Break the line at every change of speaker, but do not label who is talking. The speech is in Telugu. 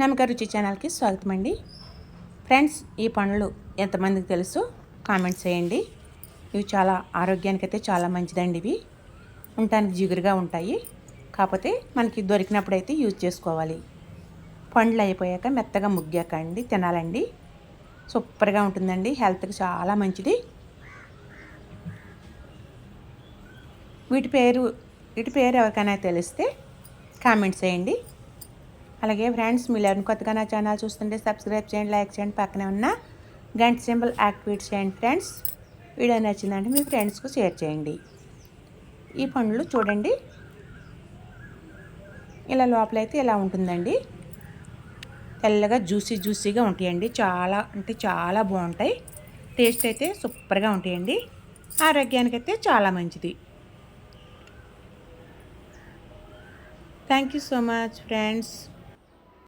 నమ్మక రుచి ఛానల్కి స్వాగతం అండి ఫ్రెండ్స్ ఈ పండ్లు ఎంతమందికి తెలుసు? కామెంట్స్ చేయండి. ఇవి చాలా ఆరోగ్యానికి అయితే చాలా మంచిదండి ఇవి. ఉండటానికి జిగురుగా ఉంటాయి. కాకపోతే మనకి దొరికినప్పుడు అయితే యూజ్ చేసుకోవాలి. పండ్లు అయిపోయాక మెత్తగా ముగ్గాక అండి తినాలండి. సూపర్గా ఉంటుందండి హెల్త్కి చాలా మంచిది. వీటి పేరు వీటి పేరు ఎవరికైనా తెలిస్తే కామెంట్స్ చేయండి. అలాగే ఫ్రెండ్స్ మీరు ఎవరిని కొత్తగా నా ఛానల్ చూస్తుంటే సబ్స్క్రైబ్ చేయండి లైక్ చేయండి పక్కనే ఉన్న గంట సింబల్ యాక్టివేట్ చేయండి ఫ్రెండ్స్. వీడియో నచ్చిందంటే మీ ఫ్రెండ్స్కు షేర్ చేయండి. ఈ పండ్లు చూడండి. ఇలా లోపలైతే ఇలా ఉంటుందండి. తెల్లగా జ్యూసీ జ్యూసీగా ఉంటాయండి. చాలా అంటే చాలా బాగుంటాయి. టేస్ట్ అయితే సూపర్గా ఉంటాయండి. ఆరోగ్యానికి అయితే చాలా మంచిది. Thank you so much friends.